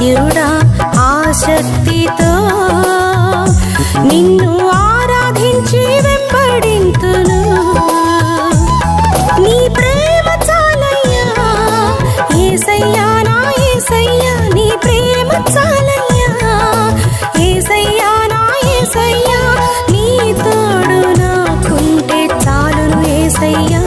నిత్యుడా ఆసక్తితో నిన్ను ఆరాధించి వెంబడింతును. నీ ప్రేమ చాలయ్యా ఏసయ్యా నా ఏసయ్యా నీ ప్రేమ చాలయ్యా. ఏసయ్యా నా ఏసయ్యా నీ తోడు నాకుంటే చాలును ఏసయ్యా.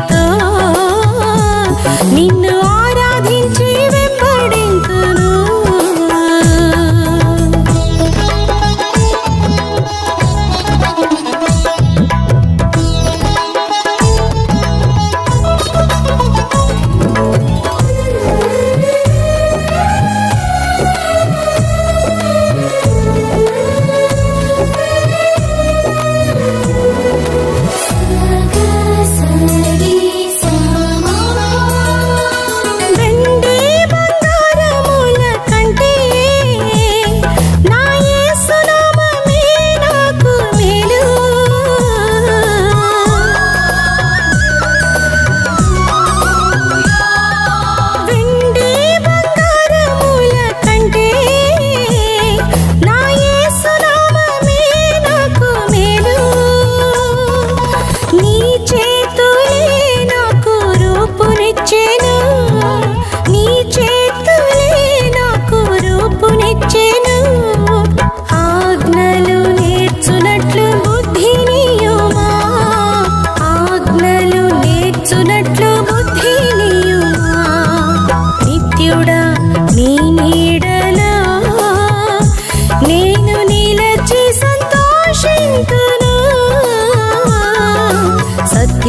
నీతో నిన్ను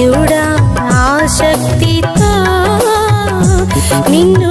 యోగ్యుడా ఆసక్తితో నిన్ను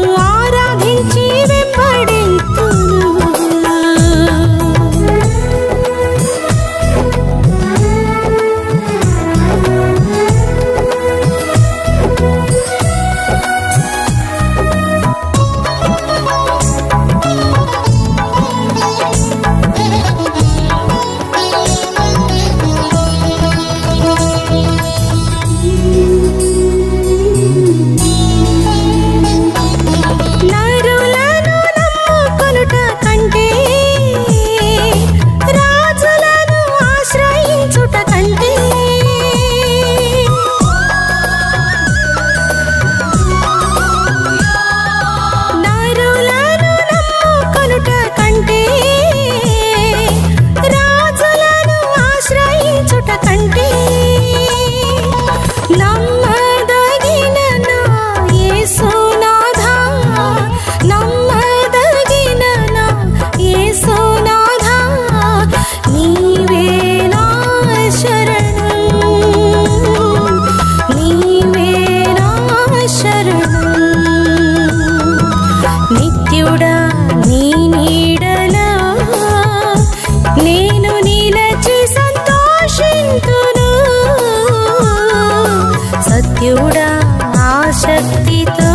ప్రియుడా నీ నీడలా. నేను నిలచి సంతోషింతును. సత్యుడా ఆ శక్తితో